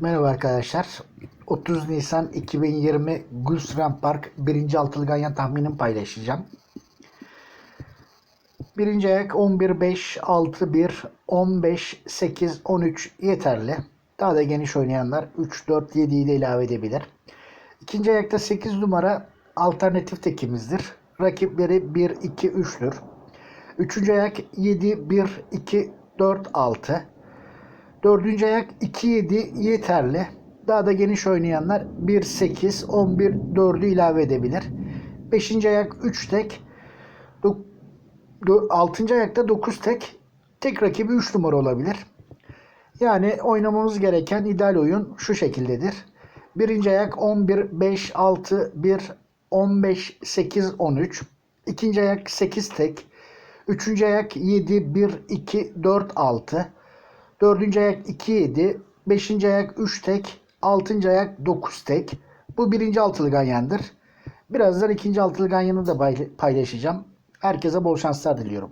Merhaba arkadaşlar. 30 Nisan 2020 Gulfstream Park 1. altılı ganyan tahminimi paylaşacağım. Birinci ayak 11 5 6 1 15 8 13 yeterli. Daha da geniş oynayanlar 3 4 7 ile ilave edebilir. İkinci ayakta 8 numara alternatif tekimizdir. Rakipleri 1 2 3'tür. Üçüncü ayak 7 1 2 4 6. Dördüncü ayak 2-7 yeterli. Daha da geniş oynayanlar 1-8, 11, 4'ü ilave edebilir. Beşinci ayak 3 tek. Dok- dö- Altıncı ayakta 9 tek. Tek rakibi 3 numara olabilir. Yani oynamamız gereken ideal oyun şu şekildedir. Birinci ayak 11, 5, 6, 1, 15, 8, 13. İkinci ayak 8 tek. Üçüncü ayak 7, 1, 2, 4, 6. Dördüncü ayak 2 7. Beşinci ayak 3 tek. Altıncı ayak 9 tek. Bu birinci altılı ganyandır. Birazdan ikinci altılı ganyanı da payla- paylaşacağım. Herkese bol şanslar diliyorum.